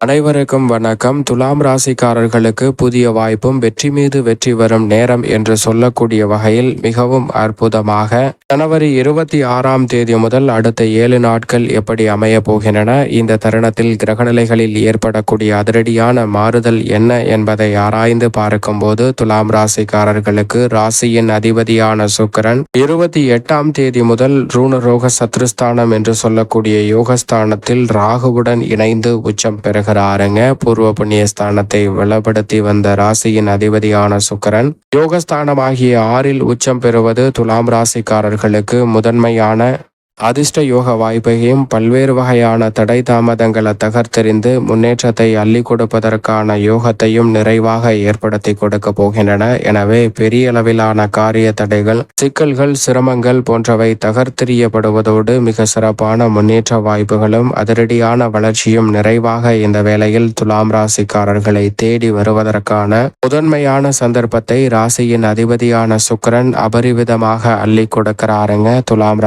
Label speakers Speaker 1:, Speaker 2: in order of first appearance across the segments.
Speaker 1: அனைவருக்கும் வணக்கம். துலாம் ராசிக்காரர்களுக்கு புதிய வாய்ப்பும் வெற்றி மீது வெற்றி வரும் நேரம் என்று சொல்லக்கூடிய வகையில் மிகவும் அற்புதமாக ஜனவரி இருபத்தி ஆறாம் தேதி முதல் அடுத்த ஏழு நாட்கள் எப்படி அமைய போகின்றன? இந்த தருணத்தில் கிரகநிலைகளில் ஏற்படக்கூடிய அதிரடியான மாறுதல் என்ன என்பதை ஆராய்ந்து பார்க்கும்போது துலாம் ராசிக்காரர்களுக்கு ராசியின் அதிபதியான சுக்கரன் இருபத்தி எட்டாம் தேதி முதல் ரூணரோக சத்ருஸ்தானம் என்று சொல்லக்கூடிய யோகஸ்தானத்தில் ராகுவுடன் இணைந்து உச்சம் பெறுகிறாருங்க பூர்வ புண்ணிய ஸ்தானத்தை வளப்படுத்தி வந்த ராசியின் அதிபதியான சுக்கரன் யோகஸ்தானமாகிய ஆறில் உச்சம் பெறுவது துலாம் ராசிக்காரர்களுக்கு முதன்மையான அதிர்ஷ்ட யோக வாய்ப்பையும் பல்வேறு வகையான தடை தாமதங்களை தகர்த்தெறிந்து முன்னேற்றத்தை அள்ளி கொடுப்பதற்கான யோகத்தையும் நிறைவாக ஏற்படுத்தி கொடுக்க போகின்றன. எனவே பெரிய அளவிலான காரிய தடைகள் சிக்கல்கள் சிரமங்கள் போன்றவை தகர்த்தெறியப்படுவதோடு மிக சிறப்பான முன்னேற்ற வாய்ப்புகளும் அதிரடியான வளர்ச்சியும் நிறைவாக இந்த வேளையில் துலாம் ராசிக்காரர்களை தேடி வருவதற்கான முதன்மையான சந்தர்ப்பத்தை ராசியின் அதிபதியான சுக்கரன் அபரிவிதமாக அள்ளி கொடுக்கிறாருங்க துலாம்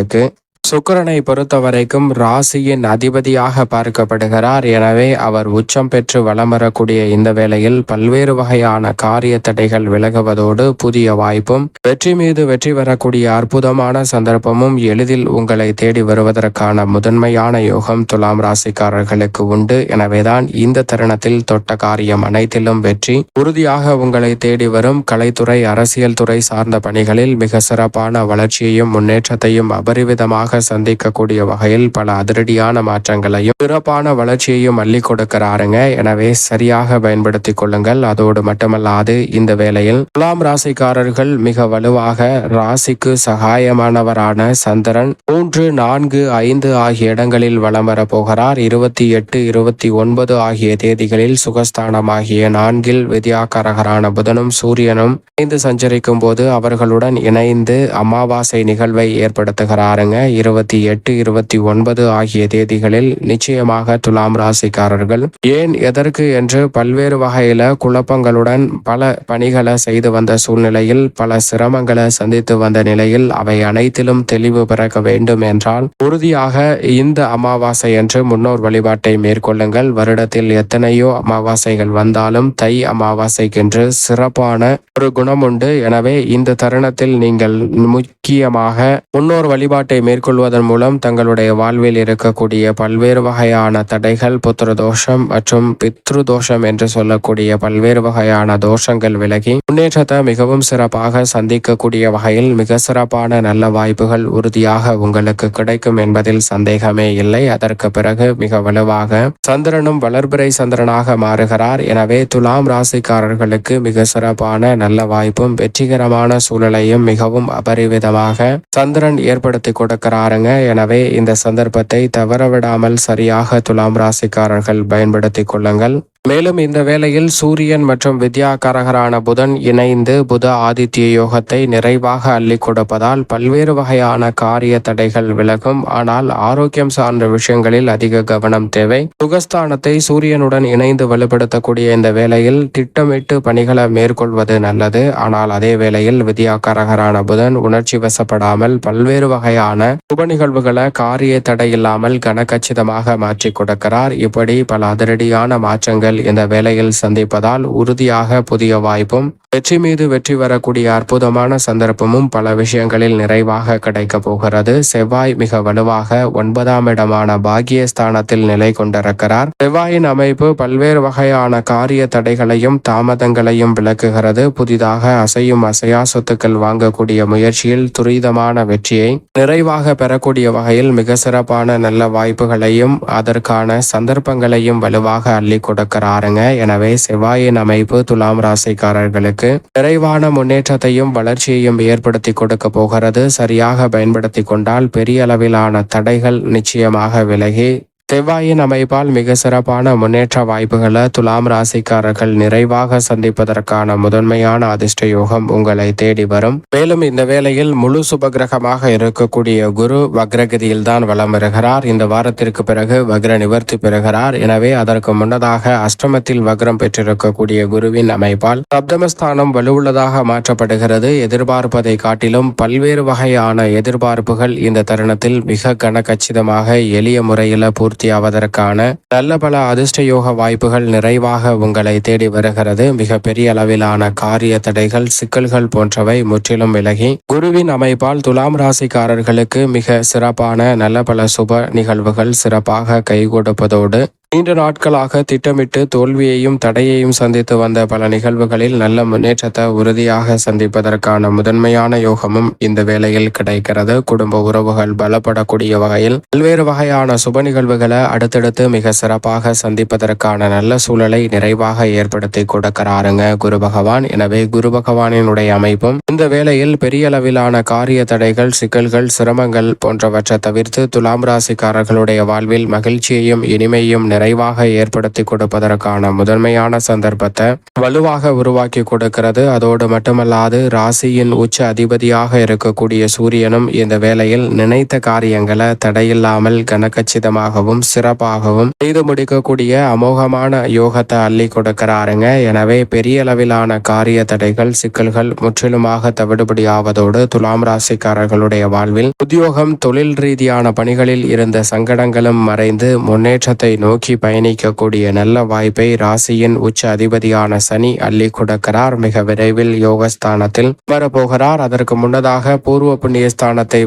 Speaker 1: ராசிக்காரர்களுக்கு சுக்கரனை பொறுத்த வரைக்கும் ராசியின் அதிபதியாக பார்க்கப்படுகிறார். எனவே அவர் உச்சம் பெற்று வளம் வரக்கூடிய இந்த வேளையில் பல்வேறு வகையான காரிய தடைகள் விலகுவதோடு புதிய வாய்ப்பும் வெற்றி மீது வெற்றி வரக்கூடிய அற்புதமான சந்தர்ப்பமும் எளிதில் உங்களை தேடி வருவதற்கான முதன்மையான யோகம் துலாம் ராசிக்காரர்களுக்கு உண்டு. எனவேதான் இந்த தருணத்தில் தொட்ட காரியம் அனைத்திலும் வெற்றி உறுதியாக உங்களை தேடி வரும் கலைத்துறை அரசியல் துறை சார்ந்த பணிகளில் மிக சிறப்பான வளர்ச்சியையும் முன்னேற்றத்தையும் அபரிவிதமாக சந்திக்கக்கூடிய வகையில் பல அதிரடியான மாற்றங்களையும் சிறப்பான வளர்ச்சியையும் அள்ளி கொடுக்கிறாருங்க. எனவே சரியாக பயன்படுத்திக் கொள்ளுங்கள். அதோடு மட்டுமல்லாது இந்த வேளையில் துலாம் ராசிக்காரர்கள் மிக வலுவாக ராசிக்கு சகாயமானவரான சந்திரன் மூன்று நான்கு ஐந்து ஆகிய இடங்களில் வலம் வரப்போகிறார் இருபத்தி எட்டு இருபத்தி ஒன்பது ஆகிய தேதிகளில் சுகஸ்தானமாகிய நான்கில் வித்யாகரகரான புதனும் சூரியனும் இணைந்து சஞ்சரிக்கும் போது அவர்களுடன் இணைந்து அமாவாசை நிகழ்வை ஏற்படுத்துகிறாருங்க. இருபத்தி எட்டு இருபத்தி ஒன்பது ஆகிய தேதிகளில் நிச்சயமாக துலாம் ராசிக்காரர்கள் ஏன் எதற்கு என்று பல்வேறு வகையில குழப்பங்களுடன் பல பணிகளை செய்து வந்த சூழ்நிலையில் பல சிரமங்களை சந்தித்து வந்த நிலையில் அவை அனைத்திலும் தெளிவு பிறக்க வேண்டும் என்றால் உறுதியாக இந்த அமாவாசை என்று முன்னோர் வழிபாட்டை மேற்கொள்ளுங்கள். வருடத்தில் எத்தனையோ அமாவாசைகள் வந்தாலும் தை அமாவாசைக்கென்று சிறப்பான ஒரு குணம் உண்டு எனவே இந்த தருணத்தில் நீங்கள் முக்கியமாக முன்னோர் வழிபாட்டை மேற்கொள்வதன் மூலம் தங்களுடைய வாழ்வில் இருக்கக்கூடிய பல்வேறு வகையான தடைகள் புத்திர தோஷம் மற்றும் பித்ரு தோஷம் என்று சொல்லக்கூடிய பல்வேறு வகையான தோஷங்கள் விலகி முன்னேற்றத்தை மிகவும் சிறப்பாக சந்திக்கக்கூடிய வகையில் மிக சிறப்பான நல்ல வாய்ப்புகள் உறுதியாக உங்களுக்கு கிடைக்கும் என்பதில் சந்தேகமே இல்லை. அதற்கு பிறகு மிக வலுவாக சந்திரனும் வளர்பிறை சந்திரனாக மாறுகிறார். எனவே துலாம் ராசிக்காரர்களுக்கு மிக சிறப்பான நல்ல வாய்ப்பும் வெற்றிகரமான சூழலையும் மிகவும் அபரிவிதமாக சந்திரன் ஏற்படுத்தி கொடுக்கிறார். பாருங்க. எனவே இந்த சந்தர்ப்பத்தை தவறவிடாமல் சரியாக துலாம் ராசிக்காரர்கள் பயன்படுத்திக் கொள்ளுங்கள். மேலும் இந்த வேளையில் சூரியன் மற்றும் வித்யாகாரகரான புதன் இணைந்து புத ஆதித்ய யோகத்தை நிறைவாக அள்ளி கொடுப்பதால் பல்வேறு வகையான காரிய தடைகள் விலகும். ஆனால் ஆரோக்கியம் சார்ந்த விஷயங்களில் அதிக கவனம் தேவை. சுகஸ்தானத்தை சூரியனுடன் இணைந்து வலுப்படுத்தக்கூடிய இந்த வேளையில் திட்டமிட்டு பணிகளை மேற்கொள்வது நல்லது. ஆனால் அதே வேளையில் வித்யாகாரகரான புதன் உணர்ச்சி வசப்படாமல் பல்வேறு வகையான சுப நிகழ்வுகளை காரிய தடை இல்லாமல் கனகச்சிதமாக மாற்றி கொடுக்கிறார். இப்படி பல அதிரடியான மாற்றங்கள் இந்த வேலையில் சந்திப்பதால் உறுதியாக புதிய வாய்ப்பும் வெற்றி மீது வெற்றி வரக்கூடிய அற்புதமான சந்தர்ப்பமும் பல விஷயங்களில் நிறைவாக கிடைக்கப் போகிறது. செவ்வாய் மிக வலுவாக ஒன்பதாம் இடமான பாகியஸ்தானத்தில் நிலை கொண்டிருக்கிறார். செவ்வாயின் அமைப்பு பல்வேறு வகையான காரிய தடைகளையும் தாமதங்களையும் விளக்குகிறது. புதிதாக அசையும் அசையா சொத்துக்கள் வாங்கக்கூடிய முயற்சியில் துரிதமான வெற்றியை நிறைவாக பெறக்கூடிய வகையில் மிக சிறப்பான நல்ல வாய்ப்புகளையும் அதற்கான சந்தர்ப்பங்களையும் வலுவாக அள்ளி கொடுக்கிறாருங்க எனவே செவ்வாயின் அமைப்பு துலாம் ராசிக்காரர்களுக்கு நிறைவான முன்னேற்றத்தையும் வளர்ச்சியையும் ஏற்படுத்தி கொடுக்க போகிறது. சரியாக பயன்படுத்தி கொண்டால் பெரிய அளவிலான தடைகள் நிச்சயமாக விலகி செவ்வாயின் அமைப்பால் மிக சிறப்பான முன்னேற்ற வாய்ப்புகளை துலாம் ராசிக்காரர்கள் நிறைவாக சந்திப்பதற்கான முதன்மையான அதிர்ஷ்ட யோகம் உங்களை தேடி வரும். மேலும் இந்த வேளையில் முழு சுபகிரகமாக இருக்கக்கூடிய குரு வக்ரகதியில் தான் வலம் வருகிறார். இந்த வாரத்திற்கு பிறகு வக்ர நிவர்த்தி பெறுகிறார். எனவே அதற்கு முன்னதாக அஷ்டமத்தில் வக்ரம் பெற்றிருக்கக்கூடிய குருவின் அமைப்பால் சப்தமஸ்தானம் வலுவுள்ளதாக மாற்றப்படுகிறது. எதிர்பார்ப்பதை காட்டிலும் பல்வேறு வகையான எதிர்பார்ப்புகள் இந்த தருணத்தில் மிக கன கச்சிதமாக எளிய முறையில் பூர்த்தி பூர்த்தியாவதற்கான நல்ல பல அதிர்ஷ்ட யோக வாய்ப்புகள் நிறைவாக உங்களை தேடி வருகிறது. மிக பெரிய அளவிலான காரிய தடைகள் சிக்கல்கள் போன்றவை முற்றிலும் விலகி குருவின் அமைப்பால் துலாம் ராசிக்காரர்களுக்கு மிக சிறப்பான நல்ல பல சுப நிகழ்வுகள் சிறப்பாக கை கொடுப்பதோடு நீண்ட நாட்களாக திட்டமிட்டு தோல்வியையும் தடையையும் சந்தித்து வந்த பல நிகழ்வுகளில் நல்ல முன்னேற்றத்தை உறுதியாக சந்திப்பதற்கான முதன்மையான யோகமும் இந்த வேளையில் கிடைக்கிறது. குடும்ப உறவுகள் பலப்படக்கூடிய வகையில் பல்வேறு வகையான சுப நிகழ்வுகளை அடுத்தடுத்து மிக சிறப்பாக சந்திப்பதற்கான நல்ல சூழலை நிறைவாக ஏற்படுத்தி கொடுக்கிறாருங்க குரு பகவான். எனவே குரு பகவானினுடைய அமைப்பும் இந்த வேளையில் பெரிய அளவிலான காரிய தடைகள் சிக்கல்கள் சிரமங்கள் போன்றவற்றை தவிர்த்து துலாம் ராசிக்காரர்களுடைய வாழ்வில் மகிழ்ச்சியையும் இனிமையும் நிறைவாக ஏற்படுத்தி கொடுப்பதற்கான முதன்மையான சந்தர்ப்பத்தை வலுவாக உருவாக்கி கொடுக்கிறது. அதோடு மட்டுமல்லாது ராசியின் உச்ச அதிபதியாக இருக்கக்கூடிய சூரியனும் இந்த வேளையில் நினைத்த காரியங்களை தடையில்லாமல் கனக்கச்சிதமாகவும் சிறப்பாகவும் செய்து முடிக்கக்கூடிய அமோகமான யோகத்தை அள்ளி கொடுக்கிறாருங்க. எனவே பெரிய அளவிலான காரிய தடைகள் சிக்கல்கள் முற்றிலுமாக தவிடுபடியாவதோடு துலாம் ராசிக்காரர்களுடைய வாழ்வில் உத்தியோகம் தொழில் ரீதியான பணிகளில் இருந்த சங்கடங்களும் மறைந்து முன்னேற்றத்தை நோக்கி பயணிக்கக்கூடிய நல்ல வாய்ப்பை ராசியின் உச்ச அதிபதியான சனி அள்ளி கொடுக்கிறார். மிக விரைவில் யோகஸ்தானத்தில் வரப்போகிறார். அதற்கு முன்னதாக பூர்வ புண்ணிய ஸ்தானத்தை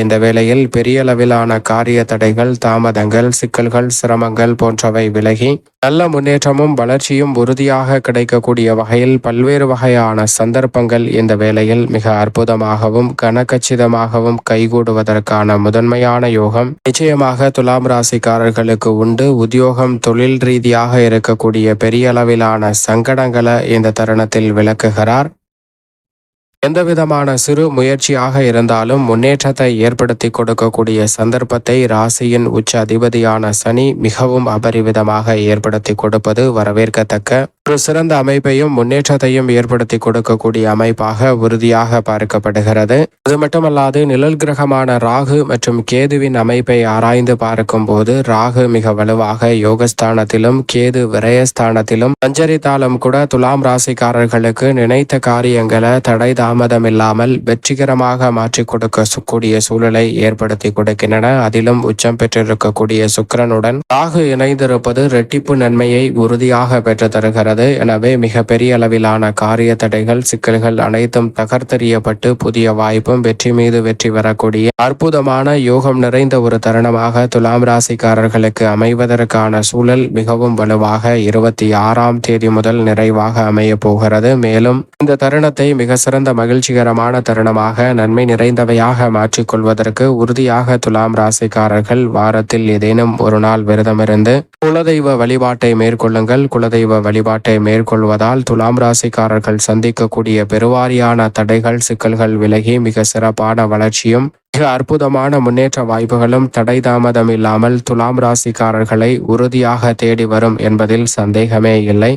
Speaker 1: இந்த வேளையில் பெரிய அளவிலான காரிய தடைகள் தாமதங்கள் சிக்கல்கள் சிரமங்கள் போன்றவை விலகி நல்ல முன்னேற்றமும் வளர்ச்சியும் உறுதியாக கிடைக்கக்கூடிய வகையில் பல்வேறு வகையான சந்தர்ப்பங்கள் இந்த வேளையில் மிக அற்புதமாகவும் கனக்கச்சிதமாகவும் கைகூடுவதற்கான முதன்மையான யோகம். நிச்சயமாக துலாம் ராசிக்காரர்களுக்கு உண்டு. உத்தியோகம் தொழில் ரீதியாக இருக்கக்கூடிய பெரிய அளவிலான சங்கடங்களை இந்த தருணத்தில் விளக்குகிறார். எந்தவிதமான சிறு முயற்சியாக இருந்தாலும் முன்னேற்றத்தை ஏற்படுத்தி கொடுக்கக்கூடிய சந்தர்ப்பத்தை ராசியின் உச்ச அதிபதியான சனி மிகவும் அபரிவிதமாக ஏற்படுத்தி கொடுப்பது வரவேற்கத்தக்க. ஒரு சிறந்த அமைப்பையும் முன்னேற்றத்தையும் ஏற்படுத்தி கொடுக்கக்கூடிய அமைப்பாக உறுதியாக பார்க்கப்படுகிறது. அது மட்டுமல்லாது நிழல் கிரகமான ராகு மற்றும் கேதுவின் அமைப்பை ஆராய்ந்து பார்க்கும் போது ராகு மிக வலுவாக யோகஸ்தானத்திலும் கேது விரயஸ்தானத்திலும் சஞ்சரித்தாலும் கூட துலாம் ராசிக்காரர்களுக்கு நினைத்த காரியங்களை தடை தாமதம் இல்லாமல் வெற்றிகரமாக மாற்றி கொடுக்க கூடிய சூழலை ஏற்படுத்தி கொடுக்கின்றன. அதிலும் உச்சம் பெற்றிருக்கக்கூடிய சுக்கிரனுடன் ராகு இணைந்திருப்பது ரெட்டிப்பு நன்மையை உறுதியாக பெற்று தருகிறது எனவே மிக பெரிய அளவிலான காரிய தடைகள் சிக்கல்கள் அனைத்தும் தகர்த்தெறியப்பட்டு புதிய வாய்ப்பும் வெற்றி மீது வெற்றி வரக்கூடிய அற்புதமான யோகம் நிறைந்த ஒரு தருணமாக துலாம் ராசிக்காரர்களுக்கு அமைவதற்கான சூழல் மிகவும் வலுவாக இருபத்தி ஆறாம் தேதி முதல் நிறைவாக அமைய போகிறது. மேலும் இந்த தருணத்தை மிக சிறந்த மகிழ்ச்சிகரமான தருணமாக நன்மை நிறைந்தவையாக மாற்றிக்கொள்வதற்கு உறுதியாக துலாம் ராசிக்காரர்கள் வாரத்தில் ஏதேனும் ஒரு நாள் விரதமிருந்து குலதெய்வ வழிபாட்டை மேற்கொள்ளுங்கள். குலதெய்வ வழிபாட்டை மேற்கொள்வதால் துலாம் ராசிக்காரர்கள் சந்திக்கக்கூடிய பெருவாரியான தடைகள் சிக்கல்கள் விலகி மிக சிறப்பான வளர்ச்சியும் மிக அற்புதமான முன்னேற்ற வாய்ப்புகளும் தடை தாமதம் இல்லாமல் துலாம் ராசிக்காரர்களை உறுதியாக தேடி வரும் என்பதில் சந்தேகமே இல்லை.